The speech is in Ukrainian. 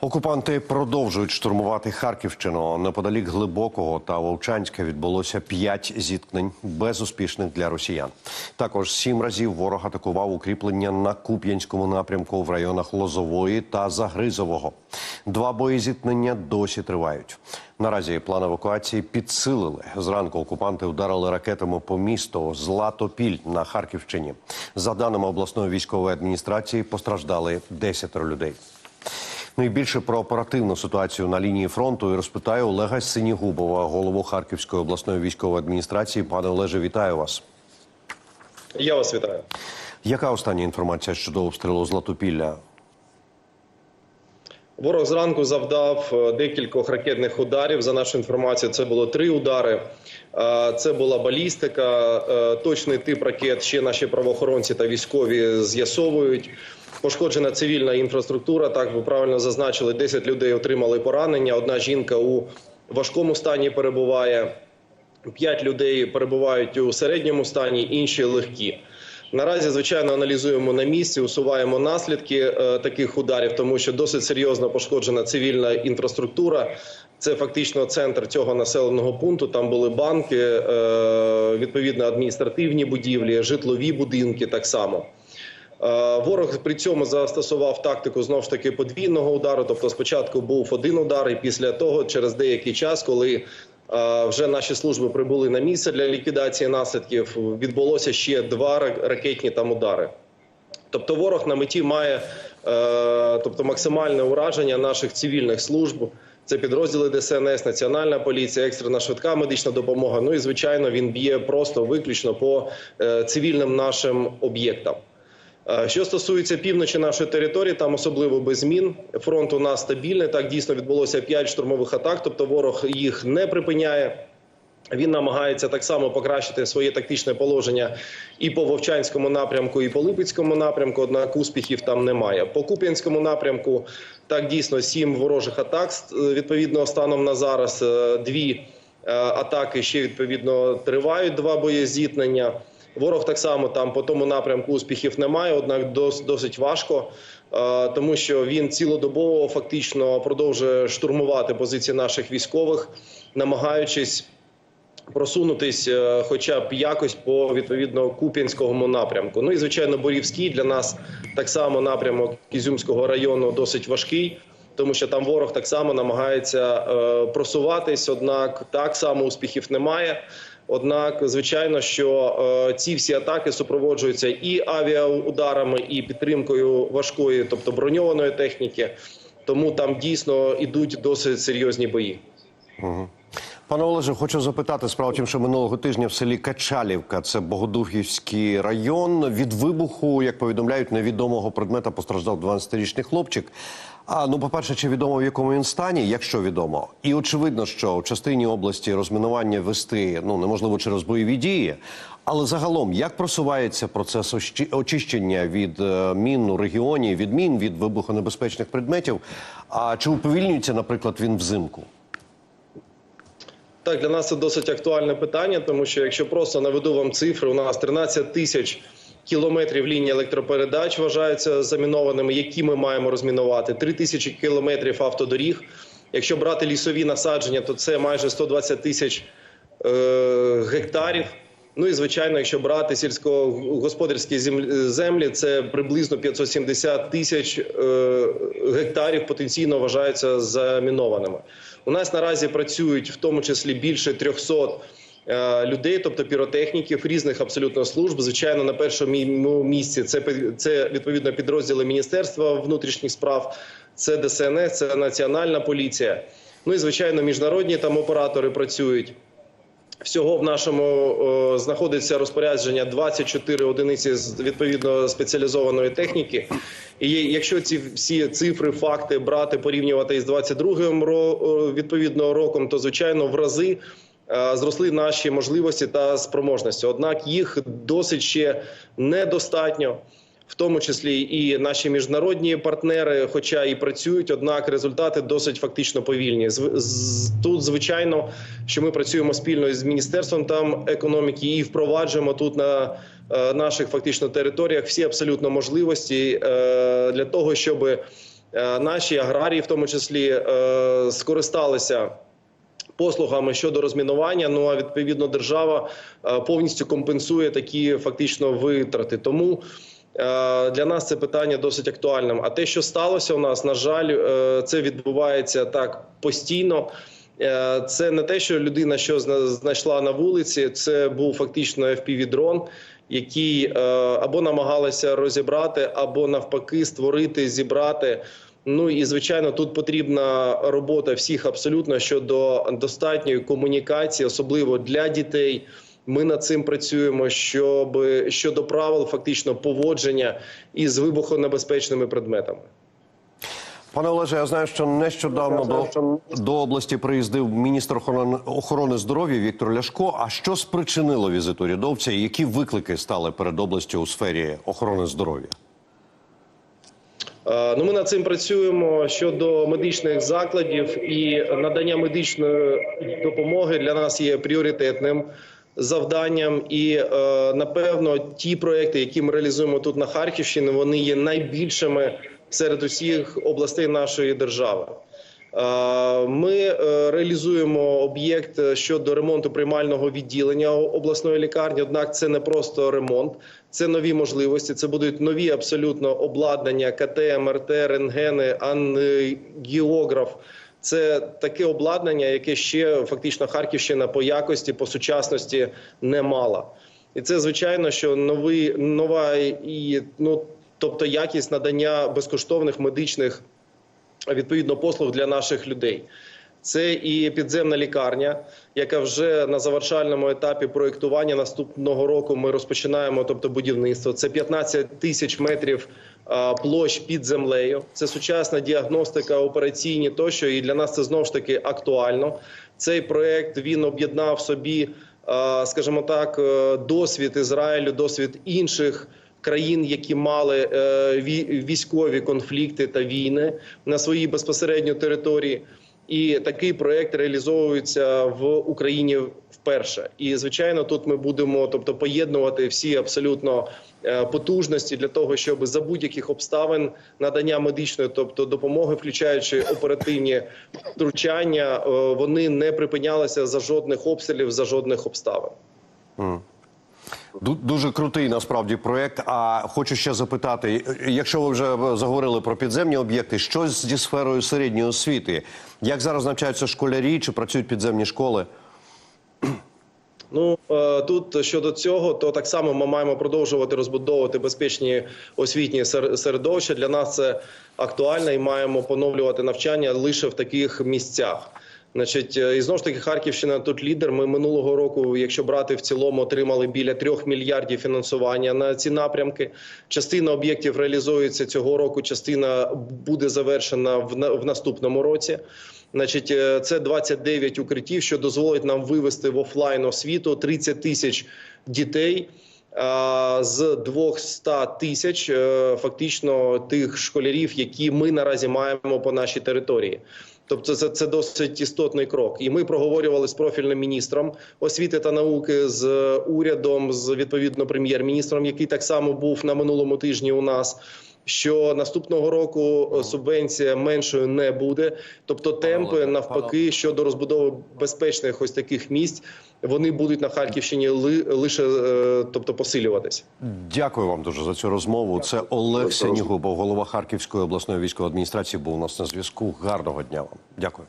Окупанти продовжують штурмувати Харківщину. Неподалік глибокого та Вовчанська відбулося п'ять зіткнень безуспішних для росіян. Також сім разів ворог атакував укріплення на Куп'янському напрямку в районах Лозової та Загризового. Два боєзіткнення досі тривають. Наразі план евакуації підсилили. Зранку окупанти вдарили ракетами по місту Златопіль на Харківщині. За даними обласної військової адміністрації, постраждали 10 людей. Ну і більше про оперативну ситуацію на лінії фронту і розпитаю Олега Синігубова, голову Харківської обласної військової адміністрації. Пане Олеже, вітаю вас. Я вас вітаю. Яка остання інформація щодо обстрілу Златопілля? Ворог зранку завдав е, декількох ракетних ударів. За нашу інформацію, це було три удари. Е, Це була балістика. Е, Точний тип ракет ще наші правоохоронці та військові з'ясовують. Пошкоджена цивільна інфраструктура. Так ви правильно зазначили, 10 людей отримали поранення. Одна жінка у важкому стані перебуває. П'ять людей перебувають у середньому стані, інші легкі. Наразі, звичайно, аналізуємо на місці, усуваємо наслідки е, таких ударів, тому що досить серйозно пошкоджена цивільна інфраструктура. Це фактично центр цього населеного пункту. Там були банки, е, відповідно адміністративні будівлі, житлові будинки. Так само. Е, Ворог при цьому застосував тактику знов ж таки подвійного удару. Тобто, спочатку був один удар, і після того, через деякий час, коли е, вже наші служби прибули на місце для ліквідації наслідків, відбулося ще два ра- ракетні там удари. Тобто, ворог на меті має е, тобто максимальне ураження наших цивільних служб. Це підрозділи ДСНС, Національна поліція, екстрена швидка медична допомога. Ну і звичайно, він б'є просто виключно по цивільним нашим об'єктам. Е, Що стосується півночі нашої території, там особливо без змін. Фронт у нас стабільний. Так дійсно відбулося 5 штурмових атак, тобто ворог їх не припиняє. Він намагається так само покращити своє тактичне положення і по Вовчанському напрямку, і по Липецькому напрямку. Однак успіхів там немає. По Куп'янському напрямку так дійсно сім ворожих атак. е, Відповідно, станом на зараз е, дві атаки ще відповідно тривають. Два боєзіткнення. Ворог так само там по тому напрямку успіхів немає, однак дос- досить важко, е, тому що він цілодобово фактично продовжує штурмувати позиції наших військових, намагаючись просунутись, е, хоча б якось по відповідно куп'янському напрямку. Ну і звичайно, Борівський для нас так само напрямок Ізюмського району досить важкий. Тому що там ворог так само намагається е, просуватись, однак так само успіхів немає. Однак, звичайно, що е, ці всі атаки супроводжуються і авіаударами, і підтримкою важкої, тобто броньованої техніки. Тому там дійсно ідуть досить серйозні бої. Пане Олеже, хочу запитати справа в тім, що минулого тижня в селі Качалівка, це Богодухівський район. Від вибуху, як повідомляють, невідомого предмета постраждав 12-річний хлопчик. А ну, по-перше, чи відомо в якому він стані, якщо відомо, і очевидно, що в частині області розмінування вести ну неможливо через бойові дії. Але загалом, як просувається процес очищення від е, мін у регіоні, від мін, від вибухонебезпечних предметів? А чи уповільнюється, наприклад, він взимку? Так, для нас це досить актуальне питання, тому що якщо просто наведу вам цифри, у нас 13 тисяч кілометрів лінії електропередач вважаються замінованими, які ми маємо розмінувати. 3 тисячі кілометрів автодоріг. Якщо брати лісові насадження, то це майже 120 тисяч е, гектарів. Ну і звичайно, якщо брати сільськогосподарські землі, це приблизно 570 тисяч е, гектарів потенційно вважаються замінованими. У нас наразі працюють в тому числі більше 300 е, людей, тобто піротехніків різних абсолютно служб. Звичайно, на першому місці це це відповідно підрозділи Міністерства внутрішніх справ, це ДСНС, це Національна поліція. Ну і звичайно, міжнародні там оператори працюють. Всього в нашому о, знаходиться розпорядження 24 одиниці з відповідно спеціалізованої техніки. І якщо ці всі цифри, факти брати, порівнювати із 22-м ро- о, відповідно роком, то звичайно в рази е, зросли наші можливості та спроможності. Однак їх досить ще недостатньо. В тому числі і наші міжнародні партнери, хоча і працюють, однак результати досить фактично повільні. Тут звичайно, що ми працюємо спільно з міністерством там економіки і впроваджуємо тут на е, наших фактично територіях всі абсолютно можливості е, для того, щоб е, наші аграрії, в тому числі, е, скористалися послугами щодо розмінування. Ну а відповідно держава е, повністю компенсує такі фактично витрати. Тому е, для нас це питання досить актуальним. А те, що сталося у нас, на жаль, е, це відбувається так постійно. Це не те, що людина що зна- знайшла на вулиці, це був фактично FPV-дрон, який е, або намагалися розібрати, або навпаки створити, зібрати. Ну і звичайно, тут потрібна робота всіх абсолютно щодо достатньої комунікації, особливо для дітей. Ми над цим працюємо, щоб щодо правил фактично поводження із вибухонебезпечними предметами. Пане Олеже, я знаю, що нещодавно до, до області приїздив міністр охорони, охорони здоров'я Віктор Ляшко. А що спричинило візит урядовця? і Які виклики стали перед областю у сфері охорони здоров'я? Е, Ну, ми над цим працюємо щодо медичних закладів і надання медичної допомоги для нас є пріоритетним завданням. І е, напевно ті проекти, які ми реалізуємо тут на Харківщині, вони є найбільшими серед усіх областей нашої держави. Е, Ми е, реалізуємо об'єкт щодо ремонту приймального відділення обласної лікарні. Однак це не просто ремонт, це нові можливості. Це будуть нові абсолютно обладнання, КТ, МРТ, рентгени, ангіограф. Це таке обладнання, яке ще фактично Харківщина по якості, по сучасності не мала. І це звичайно, що новий нова і ну тобто якість надання безкоштовних медичних відповідно послуг для наших людей. Це і підземна лікарня, яка вже на завершальному етапі проєктування наступного року ми розпочинаємо, тобто будівництво. Це 15 тисяч метрів площ під землею. Це сучасна діагностика, операційні тощо. І для нас це знову ж таки актуально. Цей проєкт він об'єднав собі, скажімо так, е, досвід Ізраїлю, досвід інших країн, які мали е, військові конфлікти та війни на своїй безпосередньо території. І такий проект реалізовується в Україні вперше. І звичайно, тут ми будемо, тобто, поєднувати всі абсолютно е, потужності для того, щоб за будь-яких обставин надання медичної, тобто допомоги, включаючи оперативні втручання, е, вони не припинялися за жодних обстрілів, за жодних обставин. Ду- Дуже крутий насправді проект. А хочу ще запитати: якщо ви вже заговорили про підземні об'єкти, що зі сферою середньої освіти? Як зараз навчаються школярі чи працюють підземні школи? Ну е, тут щодо цього, то так само ми маємо продовжувати розбудовувати безпечні освітні сер- середовища. Для нас це актуально і маємо поновлювати навчання лише в таких місцях. Значить, е, і знову ж таки Харківщина тут лідер. Ми минулого року, якщо брати в цілому, отримали біля трьох мільярдів фінансування на ці напрямки. Частина об'єктів реалізується цього року. Частина буде завершена в наступному році. Значить, е, це 29 укриттів, що дозволить нам вивести в офлайн освіту 30 тисяч дітей. А, З 200 тисяч е, фактично тих школярів, які ми наразі маємо по нашій території. Тобто, це, це досить істотний крок. І ми проговорювали з профільним міністром освіти та науки, з урядом, з відповідно прем'єр-міністром, який так само був на минулому тижні у нас. Що наступного року е, субвенція меншою не буде, тобто темпи навпаки щодо розбудови безпечних ось таких місць, вони будуть на Харківщині ли, лише е, тобто посилюватися. Дякую вам дуже за цю розмову. Це Олег Сенігубов, голова Харківської обласної військової адміністрації, був у нас на зв'язку. Гарного дня вам. Дякую.